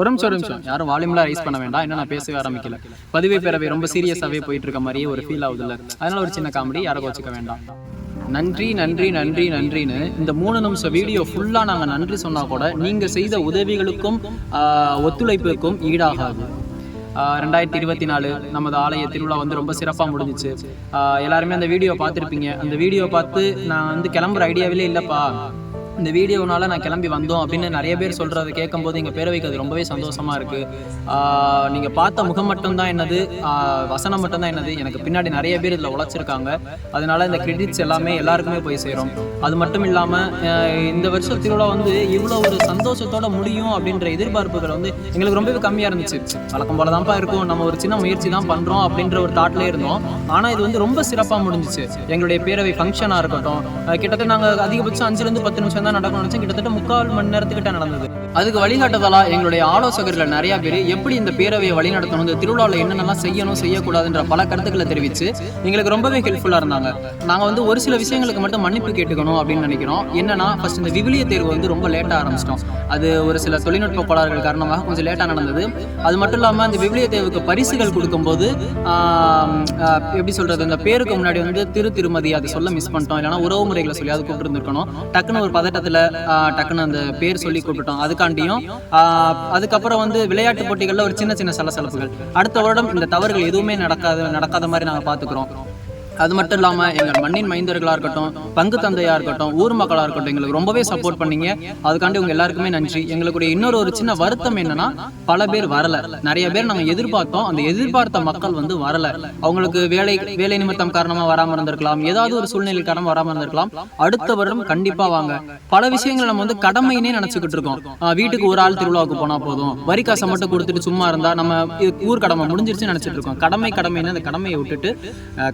ஒரு நிமிஷம் ஒரு நிமிஷம். யாரும் வால்யூம்லாம் ரைஸ் பண்ண வேண்டாம். என்ன நான் பேசவே ஆரம்பிக்கல. பதிவை பேரவை ரொம்ப சீரியஸாகவே போயிட்டு இருக்க மாதிரியே ஒரு ஃபீல் ஆகுதுல்ல. அதனால ஒரு சின்ன காமெடி யாரை வச்சுக்க வேண்டாம். நன்றி நன்றி நன்றி நன்றின்னு இந்த மூணு நிமிஷம் வீடியோ ஃபுல்லாக நாங்கள் நன்றி சொன்னால் கூட நீங்கள் செய்த உதவிகளுக்கும் ஒத்துழைப்புக்கும் ஈடாகாது. ரெண்டாயிரத்தி இருபத்தி நாலு நமது ஆலய திருவிழா வந்து ரொம்ப சிறப்பாக முடிஞ்சிச்சு. எல்லாருமே அந்த வீடியோ பார்த்துருப்பீங்க. அந்த வீடியோ பார்த்து நான் வந்து கிளம்புற ஐடியாவிலே இல்லைப்பா. இந்த வீடியோனால நான் கிளம்பி வந்தோம் அப்படின்னு நிறைய பேர் சொல்கிறத கேட்கும்போது எங்கள் பேரவைக்கு அது ரொம்பவே சந்தோஷமாக இருக்குது நீங்கள் பார்த்த முகம் மட்டும்தான் என்னது? வசனம் மட்டும்தான் என்னது? எனக்கு பின்னாடி நிறைய பேர் இதில் உழைச்சிருக்காங்க. அதனால இந்த கிரெடிட்ஸ் எல்லாமே எல்லாருக்குமே போய் சேரும். அது மட்டும் இல்லாமல் இந்த வருஷம் திருவிழா வந்து இவ்வளோ ஒரு சந்தோஷத்தோட முடியும் அப்படின்ற எதிர்பார்ப்புகள் வந்து எங்களுக்கு ரொம்பவே கம்மியாக இருந்துச்சு. வழக்கம் போல தான்ப்பா இருக்கும். நம்ம ஒரு சின்ன முயற்சி தான் பண்ணுறோம் அப்படின்ற ஒரு தாட்லேயே இருந்தோம். ஆனால் இது வந்து ரொம்ப சிறப்பாக முடிஞ்சிச்சு. எங்களுடைய பேரவை ஃபங்க்ஷனாக இருக்கட்டும் கிட்டத்தட்ட நாங்கள் அதிகபட்சம் அஞ்சுலேருந்து பத்து நிமிஷம் தான் நடக்கணும்னு கிட்டத்தட்ட முக்கால் மணி நேரத்துக்கிட்ட நடந்தது. அதுக்கு வழிகாட்டுதலா எங்களுடைய ஆலோசகர்கள் நிறைய பேர் எப்படி இந்த பேரவையை வழிநடத்தணும் இந்த திருவிழாவில் என்னென்னலாம் செய்யணும் செய்யக்கூடாதுன்ற பல கருத்துக்களை தெரிவித்து எங்களுக்கு ரொம்பவே ஹெல்ப்ஃபுல்லாக இருந்தாங்க. நாங்கள் வந்து ஒரு சில விஷயங்களுக்கு மட்டும் மன்னிப்பு கேட்டுக்கணும் அப்படின்னு நினைக்கிறோம். என்னன்னா ஃபர்ஸ்ட் இந்த விவிலிய தேர்வு வந்து ரொம்ப லேட்டாக ஆரம்பிச்சிட்டோம். அது ஒரு சில தொழில்நுட்ப கோளாறுகள் காரணமாக கொஞ்சம் லேட்டாக நடந்தது. அது மட்டும் இல்லாமல் அந்த விவிலிய தேர்வுக்கு பரிசுகள் கொடுக்கும்போது எப்படி சொல்கிறது இந்த பேருக்கு முன்னாடி வந்து திரு திருமதி அது சொல்ல மிஸ் பண்ணிட்டோம். இல்லைன்னா உறவு முறைகளை சொல்லி அது இருக்கணும் டக்குன்னு ஒரு பதட்டத்தில் டக்குன்னு அந்த பேர் சொல்லி கூப்பிட்டோம் அதுக்காண்டியும் ஆஹ், அதுக்கப்புறம் வந்து விளையாட்டு போட்டிகளில் ஒரு சின்ன சின்ன சலசலப்புகள். அடுத்த வருடம் இந்த தவறுகள் எதுவுமே நடக்காத நடக்காத மாதிரி நாங்கள் பார்த்துக்குறோம் அது மட்டும் இல்லாமல் எங்கள் மண்ணின் மைந்தர்களாக இருக்கட்டும் பங்கு தந்தையாக இருக்கட்டும் ஊர் மக்களாக இருக்கட்டும் எங்களுக்கு ரொம்பவே சப்போர்ட் பண்ணீங்க. அதுக்காண்டி உங்கள் எல்லாருக்குமே நன்றி. எங்களுக்குடைய இன்னொரு ஒரு சின்ன வருத்தம் என்னன்னா பல பேர் வரல. நிறைய பேர் நாங்கள் எதிர்பார்த்தோம். அந்த எதிர்பார்த்த மக்கள் வந்து வரல. அவங்களுக்கு வேலை வேலை நிமித்தம் காரணமாக வராமல் இருந்திருக்கலாம். ஏதாவது ஒரு சூழ்நிலை காரணமாக வராமல் இருந்திருக்கலாம். அடுத்த வருடம் கண்டிப்பாக வாங்க. பல விஷயங்களை நம்ம வந்து கடமைன்னே நினச்சிக்கிட்டு இருக்கோம். வீட்டுக்கு ஒரு ஆள் திருவிழாவுக்கு போனால் போதும். வரி காசை மட்டும் கொடுத்துட்டு சும்மா இருந்தால் நம்ம ஊர் கடமை முடிஞ்சிருச்சுன்னு நினச்சிட்டு இருக்கோம். கடமை கடமைன்னு அந்த கடமையை விட்டுட்டு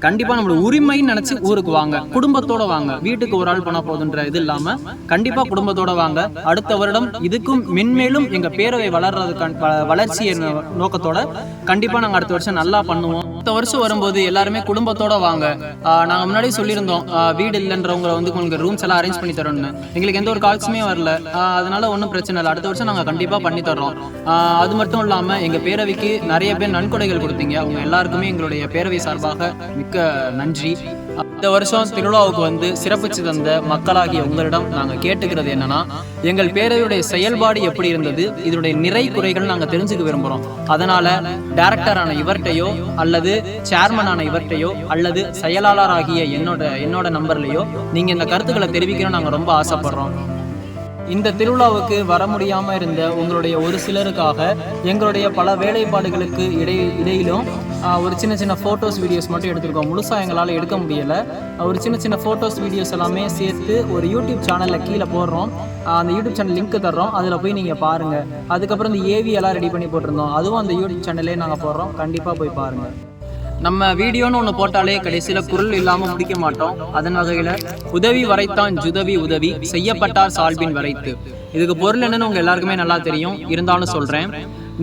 கண்டிப்பாக நம்மளுக்கு ஒரு உரிமைன்னு நினைச்சு ஊருக்கு வாங்க குடும்பத்தோட வாங்க வீட்டுக்கு ஒரு ஆள் போனா போதுன்ற இது இல்லாம கண்டிப்பா குடும்பத்தோட வாங்க. அடுத்த வருடம் இதுக்கும் மென்மேலும் எங்க பேரவை வளர்றதுக்கான வளர்ச்சி நோக்கத்தோட கண்டிப்பா நாங்க அடுத்த வருஷம் நல்லா பண்ணுவோம். அடுத்த வருஷம் வரும்போது எல்லாருமே குடும்பத்தோட வாங்க. நாங்கள் நாங்க முன்னாடி சொல்லியிருந்தோம் வீடு இல்லைன்றவங்க வந்து உங்களுக்கு ரூம்ஸ் எல்லாம் அரேஞ்ச் பண்ணி தரோம்னு எங்களுக்கு எந்த ஒரு கால்ஸுமே வரல. அதனால ஒன்றும் பிரச்சனை இல்லை. அடுத்த வருஷம் நாங்கள் கண்டிப்பாக பண்ணி தர்றோம். அது மட்டும் இல்லாமல் எங்கள் பேரவைக்கு நிறைய பேர் நன்கொடைகள் கொடுத்தீங்க. அவங்க எல்லாருக்குமே எங்களுடைய பேரவை சார்பாக மிக்க நன்றி. இந்த வருஷம் திருவிழாவுக்கு வந்து சிறப்பிச்சு தந்த மக்களாகிய உங்களிடம் நாங்கள் கேட்டுக்கிறது என்னன்னா எங்கள் பேரவையுடைய செயல்பாடு எப்படி இருந்தது இதனுடைய நிறை குறைகள் நாங்கள் தெரிஞ்சுக்க விரும்புகிறோம் அதனால டைரக்டரான இவர்கிட்டையோ அல்லது சேர்மனான இவர்கிட்டையோ அல்லது செயலாளராகிய என்னோட என்னோட நம்பர்லையோ நீங்கள் இந்த கருத்துக்களை தெரிவிக்கணும்னு நாங்கள் ரொம்ப ஆசைப்படுறோம். இந்த திருவிழாவுக்கு வர முடியாம இருந்த உங்களுடைய ஒரு சிலருக்காக எங்களுடைய பல வேலைப்பாடுகளுக்கு இடை இடையிலும் ஒரு சின்ன சின்ன ஃபோட்டோஸ் வீடியோஸ் மட்டும் எடுத்திருக்கோம். முழுசாக எங்களால் எடுக்க முடியலை. ஒரு சின்ன சின்ன ஃபோட்டோஸ் வீடியோஸ் எல்லாமே சேர்த்து ஒரு யூடியூப் சேனலில் கீழே போடுறோம். அந்த யூடியூப் சேனல் லிங்க் தர்றோம். அதில் போய் நீங்கள் பாருங்கள் அதுக்கப்புறம் இந்த ஏவி எல்லாம் ரெடி பண்ணி போட்டிருந்தோம். அதுவும் அந்த யூடியூப் சேனல்லே நாங்கள் போடுறோம். கண்டிப்பாக போய் பாருங்கள் நம்ம வீடியோன்னு ஒன்று போட்டாலே கடைசியில் குரல் இல்லாமல் முடிக்க மாட்டோம். அதன் வகையில் உதவி வரைத்தான் ஜுதவி உதவி செய்யப்பட்டார் சால்பின் வரைத்து. இதுக்கு பொருள் என்னன்னு உங்க எல்லாருக்குமே நல்லா தெரியும். இருந்தாலும் சொல்றேன்.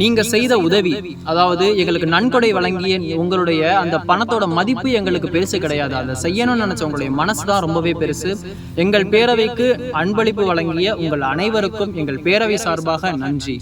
நீங்க செய்த உதவி அதாவது எங்களுக்கு நன்கொடை வழங்கிய உங்களுடைய அந்த பணத்தோட மதிப்பு எங்களுக்கு பெருசு கிடையாது. அதை செய்யணும்னு நினைச்ச உங்களுடைய மனசு தான் ரொம்பவே பெருசு. எங்கள் பேரவைக்கு அன்பளிப்பு வழங்கிய உங்கள் அனைவருக்கும் எங்கள் பேரவை சார்பாக நன்றி.